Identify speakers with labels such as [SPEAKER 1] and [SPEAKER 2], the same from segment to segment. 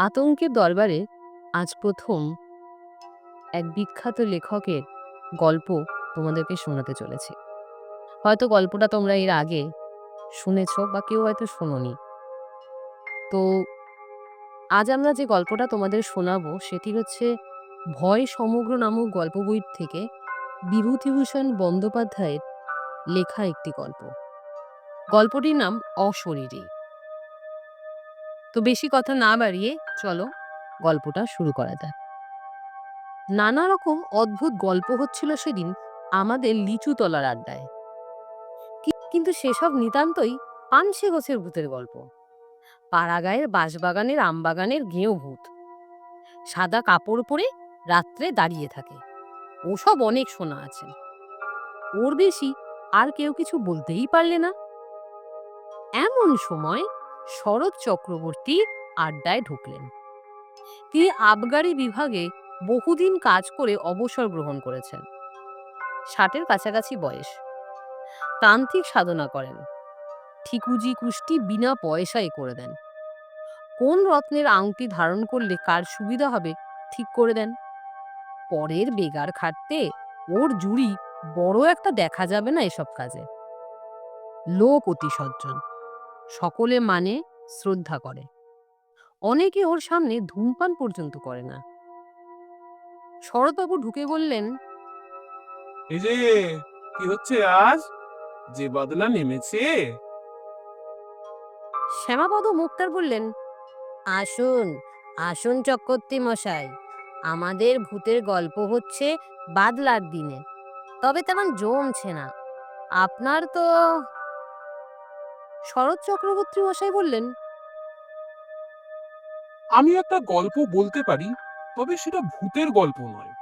[SPEAKER 1] আতঙ্কের দরবারে আজ প্রথম এক বিখ্যাত লেখকের গল্প তোমাদেরকে শোনাতে চলেছে। হয়তো গল্পটা তোমরা এর আগে শুনেছ বা কেউ হয়তো শোনোনি। তো আজ আমরা যে গল্পটা তোমাদের শোনাবো সেটি হচ্ছে ভয় সমগ্র নামক গল্প বই থেকে বিভূতিভূষণ বন্দ্যোপাধ্যায়ের লেখা একটি গল্প। গল্পটির নাম অশরীরী। তো বেশি কথা না বাড়িয়ে চলো গল্পটা শুরু করা যাক। নানা রকম অদ্ভুত গল্প হচ্ছিল সেদিন আমাদের লিচু তলার আড্ডায়। কিন্তু সেসব নিতান্তই পানসে গোছের ভূতের গল্প। পাড়াগাঁয়ের বাঁশবাগানের, আমবাগানের গেঁয়ো ভূত। সাদা কাপড় পরে রাত্রে দাঁড়িয়ে থাকে। ওসব অনেক শোনা আছে। ওর বেশি আর কেউ কিছু বলতেই পারলে না। এমন সময় শরৎ চক্রবর্তী আড্ডায় ঢুকলেন। তিনি আবগারি বিভাগে বহুদিন কাজ করে অবসর গ্রহণ করেছেন। ষাটের কাছাকাছি বয়স। তান্ত্রিক সাধনা করেন। ঠিকুজি কুষ্টি বিনা পয়সায় করে দেন। কোন রত্নের আংটি ধারণ করলে কার সুবিধা হবে ঠিক করে দেন। পরের বেগার খাটতে ওর জুড়ি বড় একটা দেখা যাবে না এসব কাজে। লোক অতি সজ্জন। সকলে মানে শ্রদ্ধা করে। অনেকে ওর সামনে ধূমপান পর্যন্ত করে না। শরৎবাবু ঢুকে বললেন
[SPEAKER 2] এই যে কি হচ্ছে আজ? যে বদলা নেমেছে?
[SPEAKER 1] শ্যামাপদ মুক্তার বললেন আসুন আসুন চক্রবর্তী মশাই। আমাদের ভূতের গল্প হচ্ছে বাদলার দিনে। তবে তেমন জমছে না। আপনার তো শরৎ চক্রবর্তী মশাই বললেন
[SPEAKER 2] আমি একটা গল্প বলতে পারি তবে সেটা ভূতের গল্প নয়।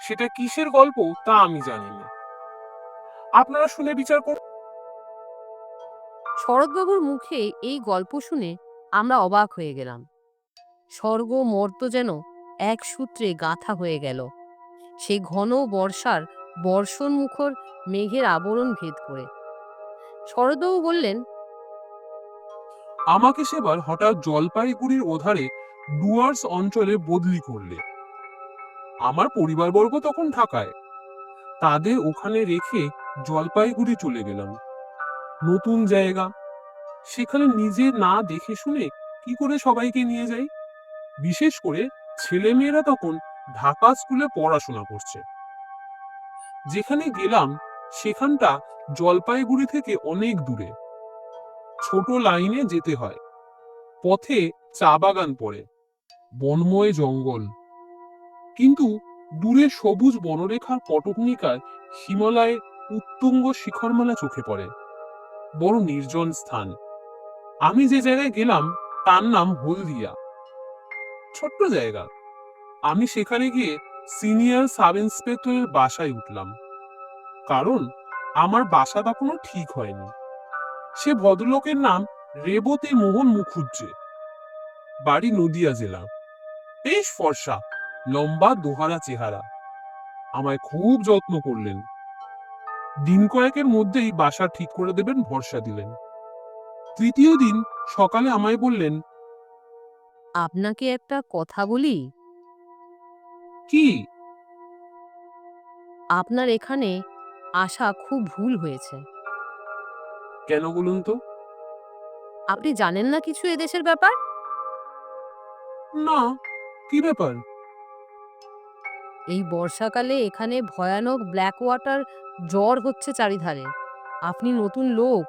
[SPEAKER 2] সেটা কিসের গল্প তা আমি জানি না। আপনারা শুনে বিচার করুন
[SPEAKER 1] শরৎবাবুর মুখে এই গল্প শুনে আমরা অবাক হয়ে গেলাম। স্বর্গ মর্ত যেন এক সূত্রে গাঁথা হয়ে গেল। সেই ঘন বর্ষার বর্ষণ মুখর মেঘের আবরণ ভেদ করে। শরৎবাবু বললেন,
[SPEAKER 2] আমাকে সেবার হঠাৎ জলপাইগুড়ির ওধারে ডুয়ার্স অঞ্চলে বদলি করলে। আমার পরিবারবর্গ তখন ঢাকায়। তাদের ওখানে রেখে জলপাইগুড়ি চলে গেলাম। নতুন জায়গা। সেখানে নিজে না দেখে শুনে কি করে সবাইকে নিয়ে যাই? বিশেষ করে ছেলেমেয়েরা তখন ঢাকা স্কুলে পড়াশোনা করছে। যেখানে গেলাম, সেখানটা জলপাইগুড়ি থেকে অনেক দূরে। ছোট লাইনে যেতে হয়। পথে চা বাগান পড়ে। বনময় জঙ্গল। কিন্তু দূরে সবুজ বনরেখার পটভূমিকায় হিমালয়ে উত্তুঙ্গ শিখরমালা চোখে পড়ে। বড় নির্জন স্থান। আমি যে জায়গায় গেলাম, তার নাম হলদিয়া। ছোট্ট জায়গা। আমি সেখানে গিয়ে সিনিয়র সাব ইন্সপেক্টরের বাসায় উঠলাম। কারণ আমার বাসা তখনও ঠিক হয়নি। সে ভদ্রলোকের নাম রেবতী মোহন মুখুজ্জে। বাড়ি নদিয়া জেলা। বেশ ফর্সা লম্বা দোহারা চেহারা। আমায় খুব যত্ন করলেন। দিন কয়েকের মধ্যেই বাসা ঠিক করে দেবেন ভরসা দিলেন। তৃতীয় দিন সকালে আমায় বললেন
[SPEAKER 1] আপনাকে একটা কথা বলি?
[SPEAKER 2] কি?
[SPEAKER 1] আপনার এখানে আসা খুব ভুল হয়েছে।
[SPEAKER 2] কেন বলুন তো?
[SPEAKER 1] আপনি জানেন না কিছু এদেশের ব্যাপার?
[SPEAKER 2] না কি ব্যাপার?
[SPEAKER 1] এই বর্ষাকালে এখানে ভয়ানক ব্ল্যাক ওয়াটার জ্বর হচ্ছে চারিধারে। আপনি নতুন লোক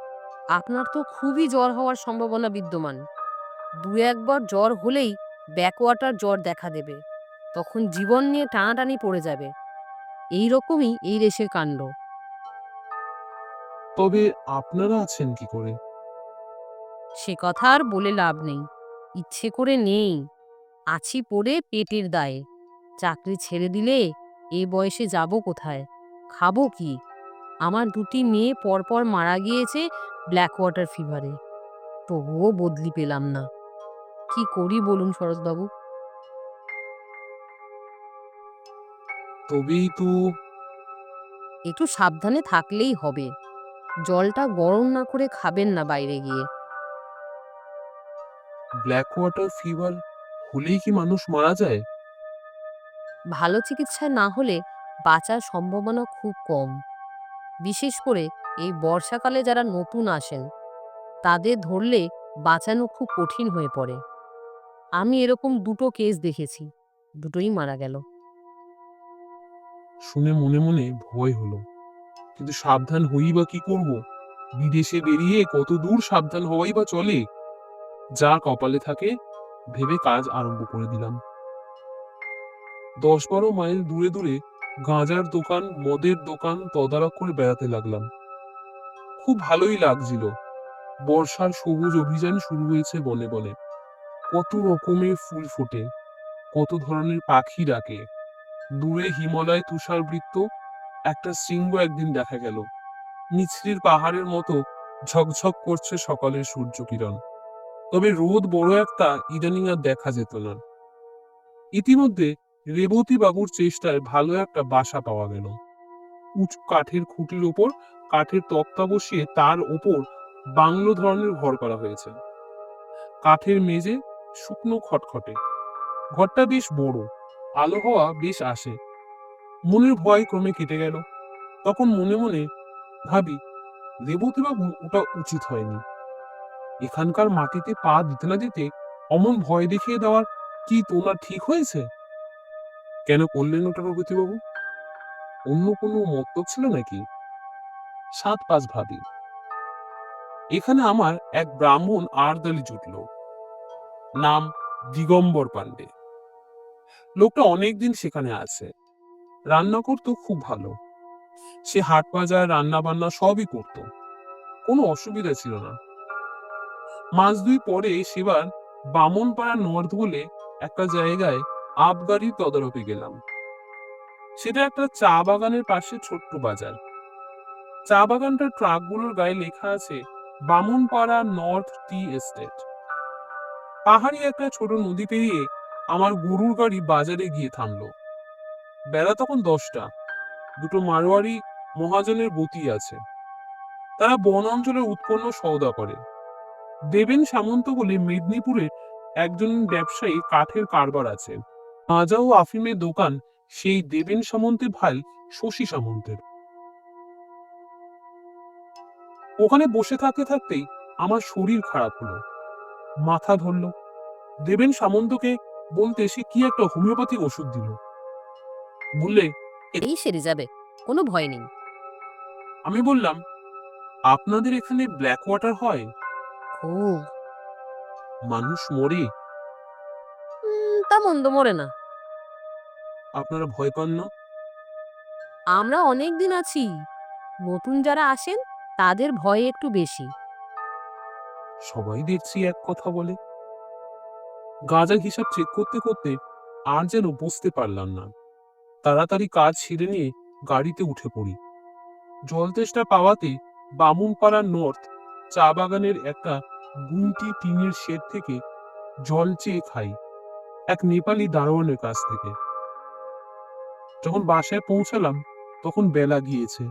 [SPEAKER 1] আপনার তো খুবই জ্বর হওয়ার সম্ভাবনা বিদ্যমান। দু একবার জ্বর হলেই ব্যাক ওয়াটার জ্বর দেখা দেবে। তখন জীবন নিয়ে টানাটানি পড়ে যাবে। এই রকমই এই দেশের কাণ্ড।
[SPEAKER 2] তবে আপনারা আছেন কি করে?
[SPEAKER 1] সে কথা আর বলে লাভ নেই। ইচ্ছে করে নেই। আছি পড়ে পেটের দায়ে। চাকরি ছেড়ে দিলে এ বয়সে যাব কোথায়? খাব কি? আমার দুটি মেয়ে পরপর মারা গিয়েছে ব্ল্যাক ওয়াটার ফিভারে। তবুও বদলি পেলাম না। কি করি বলুন শরৎবাবু?
[SPEAKER 2] তবেই তো
[SPEAKER 1] একটু সাবধানে থাকলেই হবে। জলটা গরম না করে খাবেন না বাইরে গিয়ে।
[SPEAKER 2] ব্ল্যাক ওয়াটার ফিভার হলেই কি মানুষ মারা যায়?
[SPEAKER 1] ভালো চিকিৎসা না হলে বাঁচার সম্ভাবনা খুব কম। বিশেষ করে এই বর্ষাকালে যারা নতুন আসেন তাদের ধরলে বাঁচানো খুব কঠিন হয়ে পড়ে। আমি এরকম দুটো কেস দেখেছি দুটোই মারা গেল।
[SPEAKER 2] শুনে মনে মনে ভয় হলো। কিন্তু সাবধান হই বা কি করব? বিদেশে বেরিয়ে কত দূর সাবধান হওয়াই বা চলে? যা কপালে থাকে, ভেবে কাজ আরম্ভ করে দিলাম। দশ বারো মাইল দূরে দূরে গাঁজার দোকান, মদের দোকান তদারক করে বেড়াতে লাগলাম। খুব ভালোই লাগছিল। বর্ষার সবুজ অভিযান শুরু হয়েছে বলে বলে। কত রকমের ফুল ফোটে, কত ধরনের পাখি ডাকে। দূরে হিমালয় তুষারবৃত্ত একটা শৃঙ্গ একদিন দেখা গেল। মিছরির পাহাড়ের মতো ঝকঝক করছে সকালের সূর্য কিরণ তবে রোদ বড় একটা ইদানিং আর দেখা যেত না। ইতিমধ্যে রেবতী বাবুর চেষ্টায় ভালো একটা বাসা পাওয়া গেল। উঁচু কাঠের খুঁটির ওপর কাঠের তক্তা বসিয়ে তার ওপর বাংলো ধরনের ঘর করা হয়েছে। কাঠের মেঝে শুকনো খটখটে। ঘরটা বেশ বড়, আলো হওয়া বেশ আসে। মনের ভয় ক্রমে কেটে গেল। তখন মনে মনে ভাবি, রেবতীবাবু ওটা উচিত হয়নি। এখানকার মাটিতে পা দিতে না দিতে অমন ভয় দেখিয়ে দেওয়ার কি তোলা ঠিক হয়েছে? কেন করলেন ওটা রেবতীবাবু? অন্য কোনো মতলব ছিল নাকি? সাত পাঁচ ভাবি। এখানে আমার এক ব্রাহ্মণ আরদালি জুটল। নাম দিগম্বর পাণ্ডে। লোকটা অনেকদিন সেখানে আছে। রান্না করতো খুব ভালো। সে হাট বাজার রান্না বান্না সবই করত। কোনো অসুবিধা ছিল না। মাস দুই পরে সেবার বামনপাড়া নর্থ বলে একটা জায়গায় আবগারির তদারপে গেলাম। সেটা একটা চা বাগানের পাশে ছোট্ট বাজার। চা বাগানটার ট্রাকগুলোর গায়ে লেখা আছে, বামনপাড়া নর্থ টি এস্টেট পাহাড়ি একটা ছোট নদী পেরিয়ে আমার গরুর গাড়ি বাজারে গিয়ে থামলো। বেলা তখন দশটা। দুটো মারোয়ারি মহাজনের গতি আছে। তারা বন অঞ্চলে উৎপন্ন সওদা করে। দেবেন সামন্ত বলে মেদিনীপুরের একজন ব্যবসায়ী কাঠের কারবার আছে। মাজা ও আফিমের দোকান সেই দেবেন সামন্তের ভাই শশী সামন্তের। ওখানে বসে থাকতে থাকতেই আমার শরীর খারাপ হলো। মাথা ধরলো। দেবেন সামন্তকে বলতে সে কি একটা হোমিওপ্যাথিক ওষুধ দিল। বললে
[SPEAKER 1] এই সেরে যাবে কোনো ভয় নেই।
[SPEAKER 2] আমি বললাম আপনাদের এখানে ব্ল্যাক ওয়াটার হয়?
[SPEAKER 1] খুব
[SPEAKER 2] মানুষ মরে?
[SPEAKER 1] তা মন্দ মরে না।
[SPEAKER 2] আপনারা ভয় পান না?
[SPEAKER 1] আমরা অনেক দিন আছি। নতুন যারা আসেন তাদের ভয় একটু বেশি।
[SPEAKER 2] সবাই দেখছি এক কথা বলে। গাঁজার হিসাব চেক করতে করতে আর যেন বুঝতে পারলাম না। তাড়াতাড়ি কাজ ছেড়ে নিয়ে গাড়িতে উঠে পড়ি। জল তেষ্টা পাওয়াতে বামুনপাড়া নর্থ চা বাগানের একটা গুমটি টিনের শেড থেকে জল চেয়ে খাই, এক নেপালি দারোয়ানের কাছ থেকে। যখন বাসায় পৌঁছালাম, তখন বেলা গিয়েছে।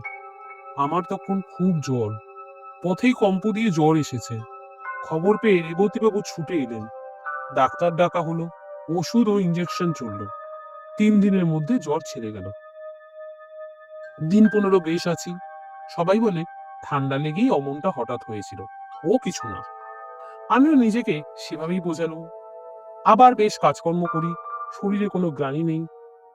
[SPEAKER 2] আমার তখন খুব জ্বর, পথেই কম্প দিয়ে জ্বর এসেছে। খবর পেয়ে রেবতীবাবু ছুটে এলেন। ডাক্তার ডাকা হলো, ওষুধ ও ইঞ্জেকশন চলল। তিন দিনের মধ্যে জ্বর ছেড়ে গেল। দিন পনেরো বেশ আছি। সবাই বলে, ঠান্ডা লেগেই অমনটা হঠাৎ হয়েছিল। ও কিছু না। আমিও নিজেকে সেভাবেই বোঝালো আবার বেশ কাজকর্ম করি। শরীরে কোনো গ্লানি নেই।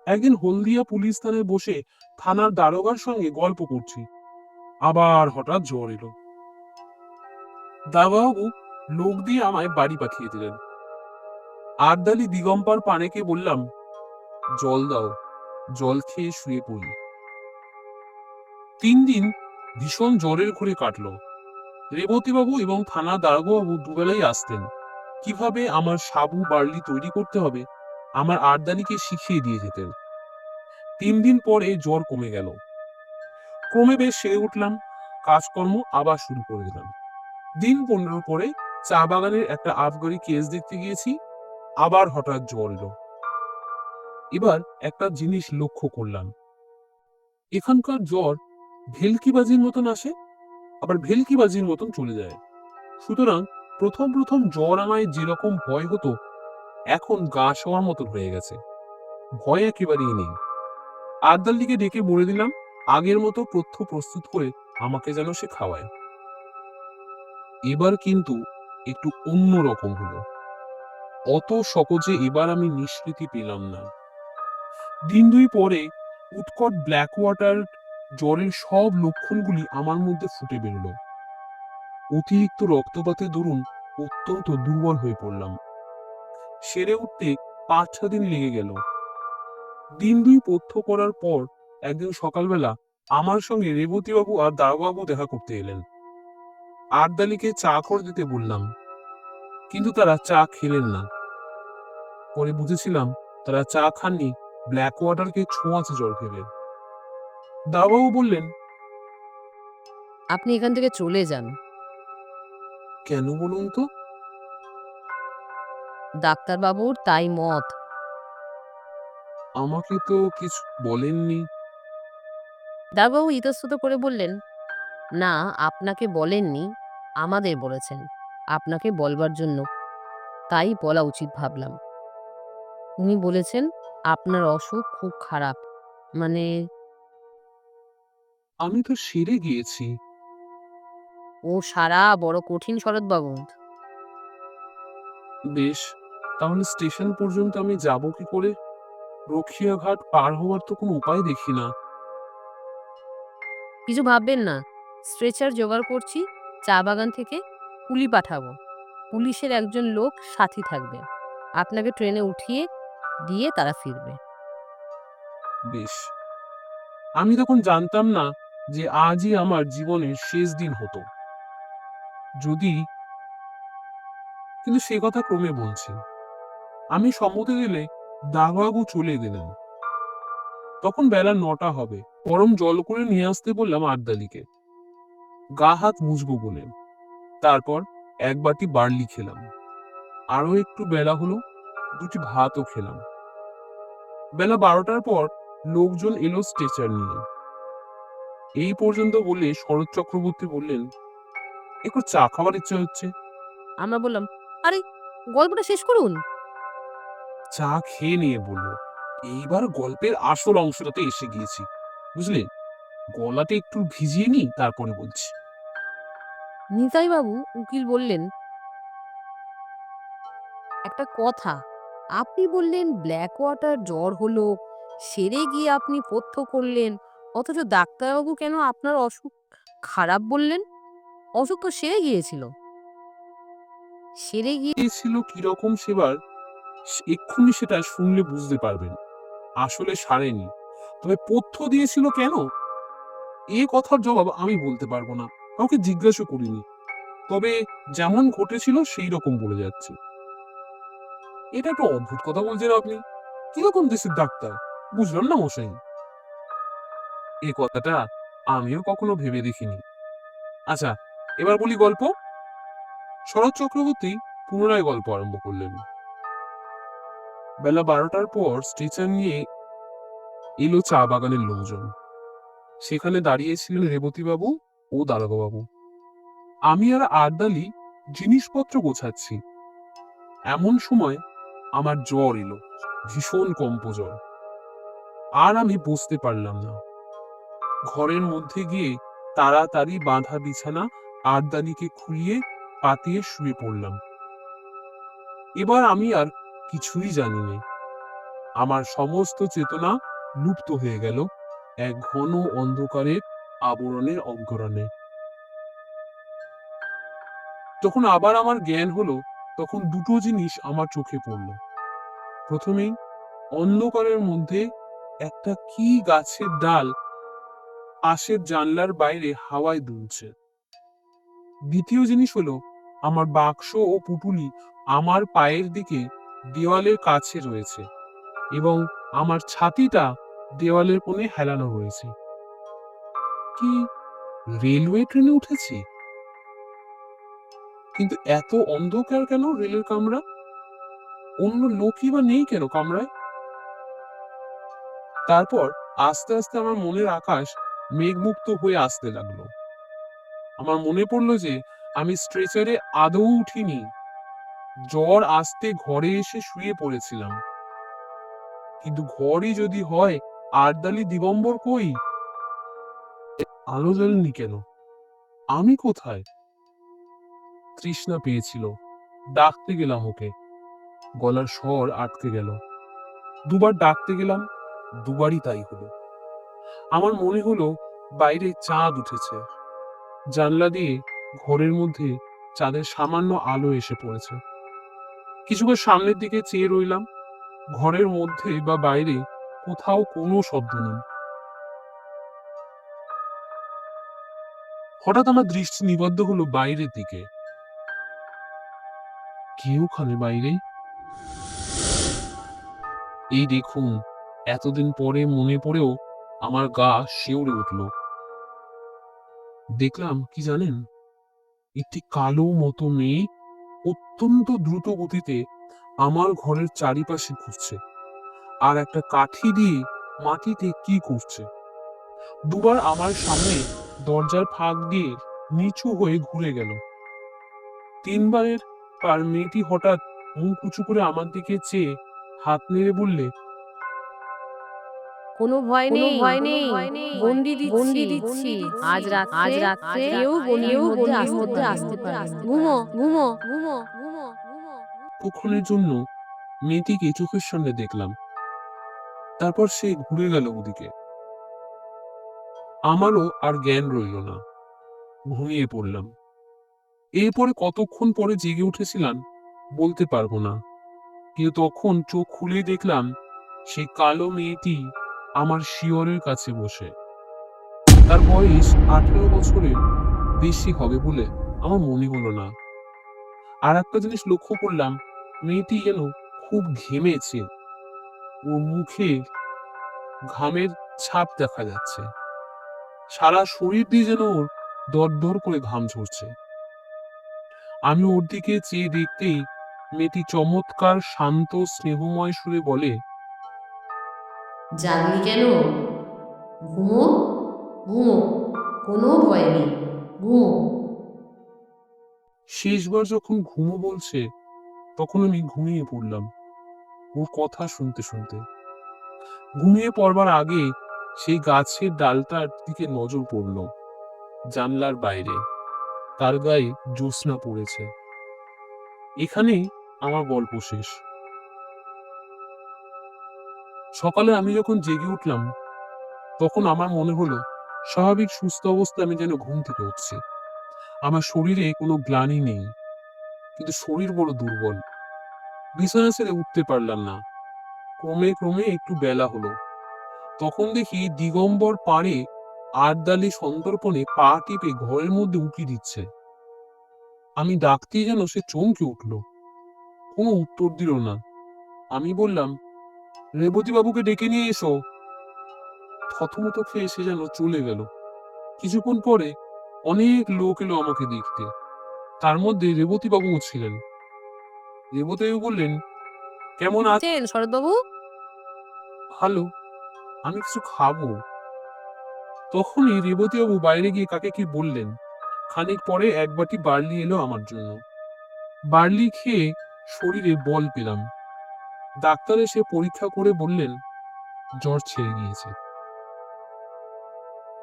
[SPEAKER 2] একদিন হলদিয়া পুলিশ থানায় বসে থানার দারোগার সঙ্গে গল্প করছি। আবার হঠাৎ জ্বর এলো। দাবাবু লোক দিয়ে আমায় বাড়ি পাঠিয়ে দিলেন। আরদালি দিগম্বর পানেকে বললাম জল দাও, জল খেয়ে শুয়ে পড়ি। তিন দিন ভীষণ জ্বরের ঘুরে কাটলো। রেবতীবাবু এবং থানা দারোগাবু দুবেলাই আসতেন। কীভাবে আমার সাবু বার্লি তৈরি করতে হবে, আমার আরদালিকে শিখিয়ে দিয়ে যেতেন। তিন দিন পরে জ্বর কমে গেল। ক্রমে বেশ সেরে উঠলাম, কাজকর্ম আবার শুরু করে দিলাম। দিন পনেরো পরে চা বাগানের একটা আবগারি কেস দেখতে গিয়েছি, আবার হঠাৎ জ্বর এলো। এবার একটা জিনিস লক্ষ্য করলাম। এখানকার জ্বর ভেলকিবাজির মতন আসে, আবার ভেলকিবাজির মতন চলে যায়। সুতরাং প্রথম প্রথম জ্বর আমায় যেরকম ভয় হতো, এখন গা শোয়ার মতো হয়ে গেছে। ভয় একেবারেই নেই। আর্দালিকে ডেকে বলে দিলাম, আগের মতো পথ্য প্রস্তুত করে আমাকে যেন সে খাওয়ায়। এবার কিন্তু একটু অন্য রকম হলো। অত সহজে এবার আমি নিষ্কৃতি পেলাম না। দিন দুই পরে উৎকট ব্ল্যাক ওয়াটার জ্বরের সব লক্ষণগুলি আমার মধ্যে ফুটে বেরোলো। অতিরিক্ত রক্তপাতের দরুন অত্যন্ত দুর্বল হয়ে পড়লাম। সেরে উঠতে পাঁচ ছ দিন লেগে গেল। দিন দুই পথ্য করার পর একদিন সকালবেলা আমার সঙ্গে রেবতীবাবু আর দারোগাবু দেখা করতে এলেন। আরদালিকে চা করে দিতে বললাম, কিন্তু তারা চা খেলেন না। পরে বুঝেছিলাম তারা চা খাননি ব্ল্যাক ওয়াটারকে ছোঁয়াচে জল ভেবে দারোগাবু বললেন
[SPEAKER 1] আপনি এখান থেকে চলে যান।
[SPEAKER 2] কেন বলুন তো?
[SPEAKER 1] ডাক্তারবাবুর তাই মত।
[SPEAKER 2] আমাকে তো কিছু বলেননি।
[SPEAKER 1] দারোগাবু ইতস্তত করে বললেন না আপনাকে বলেননি আমাদের বলেছেন। আপনাকে বলবার জন্য। তাই বলা উচিত ভাবলাম। উনি বলেছেন আপনার অসুখ খুব খারাপ। মানে
[SPEAKER 2] আমি তো সেরে গিয়েছি।
[SPEAKER 1] ও সারা বড় কঠিন শরৎবাবু।
[SPEAKER 2] বেশ তাহলে স্টেশন পর্যন্ত আমি যাব কি করে? রক্ষিয়াঘাট পার হওয়ার তো কোনো উপায় দেখি না।
[SPEAKER 1] কিছু ভাববেন না। স্ট্রেচার জোগাড় করছি চা বাগান থেকে কুলি পাঠাবো। পুলিশের একজন লোক সাথী থাকবে। আপনাকে ট্রেনে উঠিয়ে দিয়ে তারা ফিরবে।
[SPEAKER 2] বেশ। আমি তখন জানতাম না যে আজই আমার জীবনের শেষ দিন হতো। যদি কিন্তু সে কথা ক্রমে বলছি। আমি সম্মতি দিলে দাগবাবু চলে গেলেন। তখন বেলা নটা হবে। গরম জল করে নিয়ে আসতে বললাম আর্দালিকে গা হাত মুছবো বলে। তারপর এক বাটি বার্লি খেলাম। আরও একটু বেলা হলো। দুটি ভাতও খেলাম। বেলা বারোটার পর লোকজন এলো স্ট্রেচার নিয়ে। এই পর্যন্ত বলে শরৎ চক্রবর্তী বললেন একটু চা খাবার ইচ্ছে হচ্ছে?
[SPEAKER 1] আমরা বললাম আরে গল্পটা শেষ করুন।
[SPEAKER 2] চা খেয়ে নিয়ে বলল এইবার গল্পের আসল অংশটাতে এসে গিয়েছি। বুঝলে? গলাতে একটু ভিজিয়ে নি তারপরে বলছি।
[SPEAKER 1] নিতাই বাবু উকিল বললেন একটা কথা আপনি বললেন ব্ল্যাক ওয়াটার জ্বর হলো, সেরে গিয়ে আপনি পথ্য করলেন, অথচ ডাক্তারবাবু কেন আপনার অসুখ খারাপ বললেন? অসুখ তো সেরে গিয়েছিল। সেরে
[SPEAKER 2] গিয়েছিল কীরকম সেবার এক্ষুনি সেটা শুনলে বুঝতে পারবেন। আসলে সারেনি। তবে পথ্য দিয়েছিল কেন? এ কথার জবাব আমি বলতে পারব না, কাউকে জিজ্ঞাসা করিনি। তবে যেমন ঘটেছিল সেই রকম বলে যাচ্ছে। এটা একটা অদ্ভুত কথা বলছেন আপনি। কীরকম দেশের ডাক্তার? বুঝলাম না মশাই। এ কথাটা আমিও কখনো ভেবে দেখিনি। আচ্ছা এবার বলি গল্প। শরৎ চক্রবর্তী পুনরায় গল্প আরম্ভ করলেন। বেলা বারোটার পর স্ট্রেচার নিয়ে এলো চা বাগানের লোকজন। সেখানে দাঁড়িয়েছিলেন রেবতীবাবু ও দারোগাবাবু আমি আর আরদালি জিনিসপত্র গোছাচ্ছি। এমন সময় আমার জ্বর এলো। ভীষণ কম্প জ্বর আর আমি বুঝতে পারলাম না। ঘরের মধ্যে গিয়ে তাড়াতাড়ি বাঁধা বিছানা আরদালিকে খুলিয়ে পাতিয়ে শুয়ে পড়লাম। এবার আমি আর কিছুই জানি না। আমার সমস্ত চেতনা লুপ্ত হয়ে গেল এক ঘন অন্ধকারের আবরণের অগ্রণে যখন আবার আমার জ্ঞান হলো তখন দুটো জিনিস আমার চোখে পড়ল। প্রথমেই অন্ধকারের মধ্যে একটা কি গাছের ডাল পাশের জানলার বাইরে হাওয়ায় দুলছে। দ্বিতীয় জিনিস হলো, আমার বাক্স ও পুটুলি আমার পায়ের দিকে দেওয়ালের কাছে রয়েছে এবং আমার ছাতিটা দেওয়ালের কোণে হেলানো রয়েছে কি, রেলওয়ে ট্রেনে উঠেছি? কিন্তু এত অন্ধকার কেন রেলের কামরা? অন্য লোকই বা নেই কেন কামরায়? তারপর আস্তে আস্তে আমার মনের আকাশ মেঘমুক্ত হয়ে আসতে লাগল। আমার মনে পড়ল যে আমি স্ট্রেচারে আদৌ উঠিনি। জ্বর আসতে ঘরে এসে শুয়ে পড়েছিলাম। কিন্তু ঘরই যদি হয়, আরদালি দিগম্বর কই? আলো জ্বলেনি কেন? আমি কোথায়? তৃষ্ণা পেয়েছিল। ডাকতে গেলাম ওকে। গলার স্বর আটকে গেল। দুবার ডাকতে গেলাম, দুবারই তাই হলো। আমার মনে হলো বাইরে চাঁদ উঠেছে। জানলা দিয়ে ঘরের মধ্যে চাঁদের সামান্য আলো এসে পড়েছে। কিছুক্ষণ সামনের দিকে চেয়ে রইলাম, ঘরের মধ্যে বা বাইরে কোথাও কোনো শব্দ নেই। হঠাৎ আমার দৃষ্টি নিবদ্ধ হলো বাইরের দিকে। কে ওখানে বাইরে? এই দেখুন, এতদিন পরে মনে পড়েও আমার গা শিউরে উঠল। দেখলাম, কি জানেন? একটি কালো মতো মেয়ে অত্যন্ত দ্রুত গতিতে আমার ঘরের চারিপাশে ঘুরছে আর একটা কাঠি দিয়ে মাটিতে কি করছে। দুবার আমার সামনে দরজার ফাঁক দিয়ে নিচু হয়ে ঘুরে গেল। তিনবারের আর মেয়েটি হঠাৎ মুখ উঁচু করে আমার দিকে চেয়ে হাত নেড়ে বললে
[SPEAKER 1] কোনো ভয় নেই
[SPEAKER 3] ভয়
[SPEAKER 1] ভয়
[SPEAKER 3] নেই।
[SPEAKER 1] বন্দি দিচ্ছি।
[SPEAKER 3] বন্দি দিচ্ছি।
[SPEAKER 1] আজ রাত
[SPEAKER 3] আজ রাত্রে
[SPEAKER 1] কেউ মধ্যে আসতে। ঘুমো ঘুমো
[SPEAKER 3] ঘুমো ঘুমো ঘুমো।
[SPEAKER 2] কক্ষণের জন্য মেয়েটিকে চোখের সামনে দেখলাম। তারপর সে ঘুরে গেল ওদিকে। আমারও আর জ্ঞান রইল না। ঘুমিয়ে পড়লাম। এরপরে কতক্ষণ পরে জেগে উঠেছিলাম বলতে পারব না। কিন্তু তখন চোখ খুলে দেখলাম সেই কালো মেয়েটি আমার শিয়রের কাছে বসে। তার বয়স আঠেরো বছরের বেশি হবে বলে আমার মনে হলো না। আর একটা জিনিস লক্ষ্য করলাম, মেয়েটি যেন খুব ঘেমেছে। ওর মুখে ঘামের ছাপ দেখা যাচ্ছে। সারা শরীর দিয়ে যেন ওর দরদর করে ঘাম ঝরছে। আমি ওর দিকে চেয়ে দেখতেই মেয়েটি চমৎকার শান্ত স্নেহময় সুরে বলে
[SPEAKER 1] জাগলি কেন? ঘুমো ঘুমো কোনো ভয় নেই ঘুমো।
[SPEAKER 2] শেষবার যখন ঘুমো বলছে তখন আমি ঘুমিয়ে পড়লাম ওর কথা শুনতে শুনতে। ঘুমিয়ে পড়বার আগে সেই গাছের ডালটার দিকে নজর পড়ল জানলার বাইরে। তার গায়ে জ্যোৎস্না পড়েছে। এখানেই আমার গল্প শেষ। সকালে আমি যখন জেগে উঠলাম, তখন আমার মনে হলো, স্বাভাবিক সুস্থ অবস্থায় আমি যেন ঘুম থেকে উঠছি। আমার শরীরে কোনো গ্লানি নেই, কিন্তু শরীর বড় দুর্বল। বিছানা ছেড়ে উঠতে পারলাম না। ক্রমে ক্রমে একটু বেলা হলো। তখন দেখি দিগম্বর পাড়ে আটদালি সন্তর্পণে পা টিপে ঘরের মধ্যে উঁকি দিচ্ছে। আমি ডাকতেই যেন সে চমকে উঠল। কোনো উত্তর দিল না। আমি বললাম রেবতী বাবুকে ডেকে নিয়ে এসো। থতমত খেয়ে সে যেন চলে গেল। কিছুক্ষণ পরে অনেক লোক এলো আমাকে দেখতে। তার মধ্যে রেবতী বাবুও ছিলেন। রেবতী বাবু বললেন কেমন আছেন
[SPEAKER 1] শরৎবাবু?
[SPEAKER 2] ভালো। আমি কিছু খাব। তখনই রেবতী বাবু বাইরে গিয়ে কাকে কি বললেন? খানিক পরে এক বাটি বার্লি এলো আমার জন্য। বার্লি খেয়ে শরীরে বল পেলাম। ডাক্তার এসে পরীক্ষা করে বললেন, জ্বর ছেড়ে গিয়েছে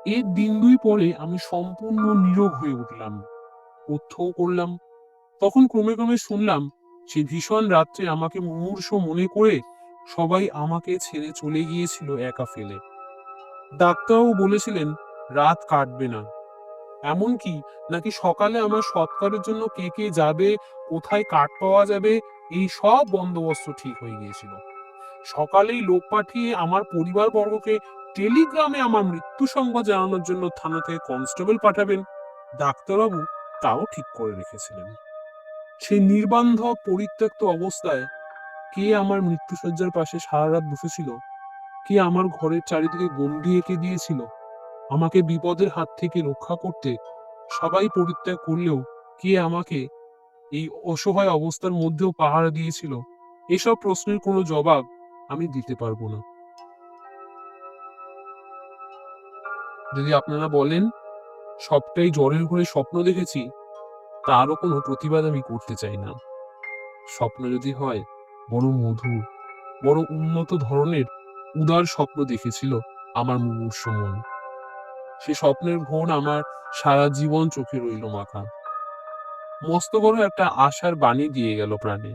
[SPEAKER 2] এর দিন দুই পরে আমি সম্পূর্ণ নীরব হয়ে উঠলাম। পথ্যও করলাম। তখন ক্রমে ক্রমে শুনলাম সে ভীষণ রাত্রে আমাকে মুমূর্ষ মনে করে সবাই আমাকে ছেড়ে চলে গিয়েছিল একা ফেলে। ডাক্তারও বলেছিলেন, রাত কাটবে না। এমনকি নাকি সকালে আমার সৎকারের জন্য কে কে যাবে, কোথায় কাঠ পাওয়া যাবে, এই সব বন্দোবস্ত ঠিক হয়ে গিয়েছিল। সকালেই লোক পাঠিয়ে আমার পরিবার বর্গকে টেলিগ্রামে আমার মৃত্যু সংবাদ জানানোর জন্য থানা থেকে কনস্টেবল পাঠাবেন, ডাক্তারবাবু তাও ঠিক করে রেখেছিলেন। সেই নির্বান্ধব পরিত্যক্ত অবস্থায় কে আমার মৃত্যুসজ্জার পাশে সারা রাত বসেছিল কে আমার ঘরের চারিদিকে গন্ডি এঁকে দিয়েছিল? আমাকে বিপদের হাত থেকে রক্ষা করতে, সবাই পরিত্যাগ করলেও কে আমাকে এই অসহায় অবস্থার মধ্যেও পাহারা দিয়েছিল? এসব প্রশ্নের কোনো জবাব আমি দিতে পারব না। যদি আপনারা বলেন, সবটাই জ্বরের ঘরে স্বপ্ন দেখেছি, তারও কোনো প্রতিবাদ আমি করতে চাই না। স্বপ্ন যদি হয়, বড় মধুর, বড় উন্নত ধরনের উদার স্বপ্ন দেখেছিল আমার মুমূর্ষ মন। সে স্বপ্নের ঘোর আমার সারা জীবন চোখে রইল মাখা মস্ত বড় একটা আশার বাণী দিয়ে গেল প্রাণে।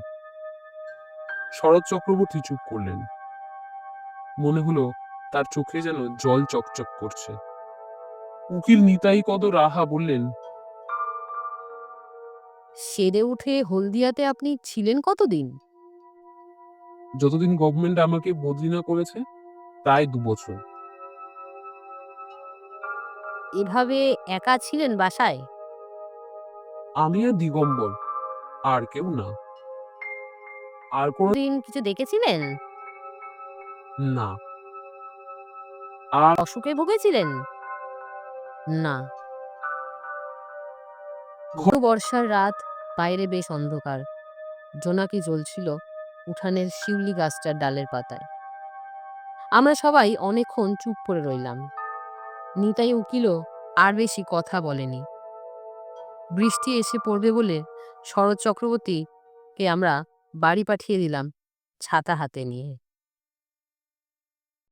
[SPEAKER 2] শরৎ চক্রবর্তী চুপ করলেন। মনে হলো তার চোখে যেন জল চকচক করছে। উকিল নিতাই কদ রাহা বললেন,
[SPEAKER 1] সেরে উঠে হলদিয়াতে আপনি ছিলেন কতদিন?
[SPEAKER 2] যতদিন গভর্নমেন্ট আমাকে বদলি না করেছে প্রায় দু বছর।
[SPEAKER 1] এভাবে একা ছিলেন বাসায়?
[SPEAKER 2] আমি আর দিগম্বর আর কেউ না। আর কোনো
[SPEAKER 1] দিন কিছু দেখেছিলেন?
[SPEAKER 2] না। আর
[SPEAKER 1] অসুখে ভুগেছিলেন? না। ঘন বর্ষার রাত বাইরে বেশ অন্ধকার। জোনাকি জ্বলছিল। উঠানের শিউলি গাছটার ডালের পাতায়। আমরা সবাই অনেকক্ষণ চুপ করে রইলাম। নিতাই উকিল আর বেশি কথা বলেনি। বৃষ্টি এসে পড়বে বলে শরৎ চক্রবর্তীকে আমরা বাড়ি পাঠিয়ে দিলাম ছাতা হাতে নিয়ে।